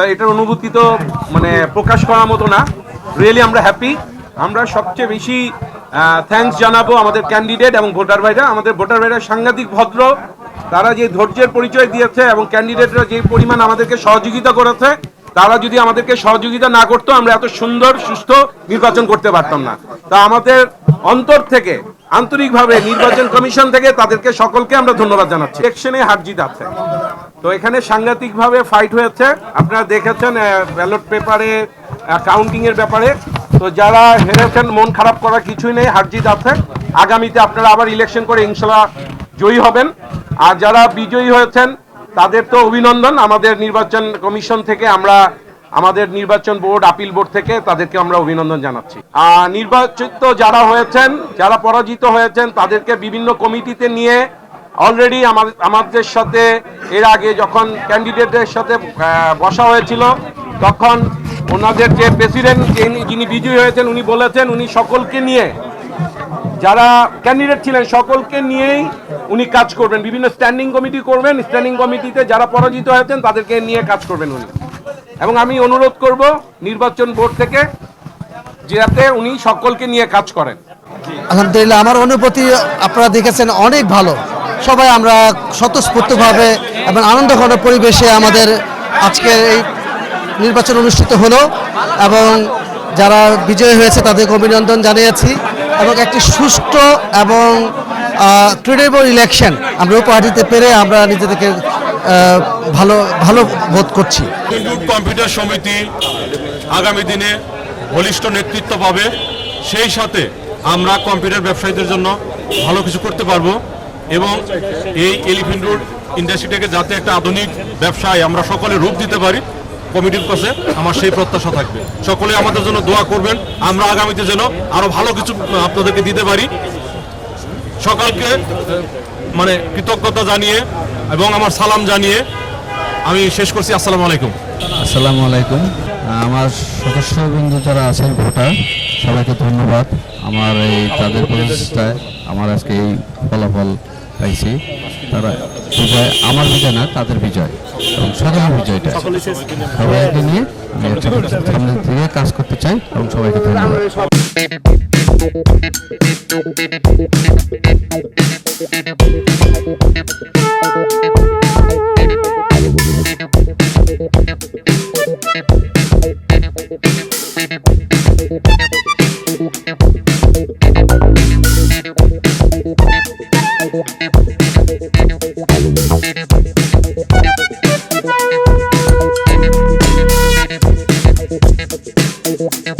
তা এটার অনুভূতি তো মানে প্রকাশ করার মতো না। রিয়েলি আমরা হ্যাপি আমরা সবচেয়ে বেশি থ্যাঙ্কস জানাব আমাদের ক্যান্ডিডেট এবং ভোটার ভাইরা। আমাদের ভোটার ভাইরা সাংঘাতিক ভদ্র। তারা যে ধৈর্যের পরিচয় দিয়েছে এবং ক্যান্ডিডেটরা যে পরিমাণ আমাদেরকে সহযোগিতা করেছে, তারা যদি আমাদেরকে সহযোগিতা না করতো, আমরা এত সুন্দর, সুস্থ নির্বাচন করতে পারতাম না। তা আমাদের অন্তর থেকে, আন্তরিকভাবে নির্বাচন কমিশন থেকে তাদেরকে সকলকে আমরা ধন্যবাদ জানাচ্ছি। ইলেকশনে হার জিত আছে। তো এখানে সাংঘাতিকভাবে ফাইট হয়েছে। আপনারা দেখেছেন ব্যালট পেপারে কাউন্টিং এর ব্যাপারে। তো যারা হেরেছেন, মন খারাপ করার কিছুই নেই হার জিত আছে। আগামীতে আপনারা আবার ইলেকশন করে ইনশাল্লাহ জয়ী হবেন। আর যারা বিজয়ী হয়েছেন, তাদের তো অভিনন্দন। আমাদের নির্বাচন কমিশন থেকে আমরা, আমাদের নির্বাচন বোর্ড আপিল বোর্ড থেকে তাদেরকে আমরা অভিনন্দন জানাচ্ছি। আর নির্বাচিত যারা হয়েছেন, যারা পরাজিত হয়েছেন, তাদেরকে বিভিন্ন কমিটিতে নিয়ে অলরেডি আমাদের আমাদের সাথে, এর আগে যখন ক্যান্ডিডেটদের সাথে বসা হয়েছিল, তখন ওনাদের যে প্রেসিডেন্ট যিনি বিজয়ী হয়েছেন, উনি বলেছেন, উনি সকলকে নিয়ে, যারা ক্যান্ডিডেট ছিলেন, সকলকে নিয়েই উনি কাজ করবেন। বিভিন্ন স্ট্যান্ডিং কমিটি করবেন। স্ট্যান্ডিং কমিটিতে যারা পরাজিত হয়েছেন, তাদেরকে নিয়ে কাজ করবেন উনি। এবং আমি অনুরোধ করব, নির্বাচন বোর্ড থেকে, যাতে উনি সকলকে নিয়ে কাজ করেন। আলহামদুলিল্লাহ, আমার অনুভূতি আপনারা দেখেছেন অনেক ভালো। সবাই আমরা স্বতঃস্ফূর্তভাবে এবং আনন্দঘন পরিবেশে আমাদের আজকের এই নির্বাচন অনুষ্ঠিত হলো এবং যারা বিজয়ী হয়েছে তাদেরকে অভিনন্দন জানিয়েছি এবং একটি সুষ্ঠু এবং ক্রেডিবল ইলেকশন আমরা উপহার দিতে পেরে আমরা নিজেদেরকে ভালো ভালো বোধ করছি। কম্পিউটার সমিতি আগামী দিনে বলিষ্ঠ নেতৃত্ব পাবে। সেই সাথে আমরা কম্পিউটার ব্যবসায়ীদের জন্য ভালো কিছু করতে পারব। এবং এই এলিফেন্ট রোড ইন্ডাস্ট্রিটাকে যাতে একটা আধুনিক ব্যবসায় আমরা সকলে রূপ দিতে পারি, কমিটির কাছে আমার সেই প্রত্যাশা থাকবে। সকলে আমাদের জন্য দোয়া করবেন, আমরা আগামীতে যেন আরও ভালো কিছু আপনাদেরকে দিতে পারি। সকালকে মানে কৃতজ্ঞতা জানিয়ে এবং আমার সালাম জানিয়ে আমি শেষ করছি। আসসালামু আলাইকুম। আসসালামু আলাইকুম। আমার সদস্যবৃন্দ যারা আছেন, ভোটার, সবাইকে ধন্যবাদ। আমার এই তাদের প্রচেষ্টায়, আমার আজকে এই ফলাফল পাইছি, তারা বিজয়, আমার বিজয় না, তাদের বিজয়। এবং সাধারণ বিজয়টা সবাইকে নিয়ে সামনের দিকে কাজ করতে চাই এবং সবাইকে ধন্যবাদ। Thank you.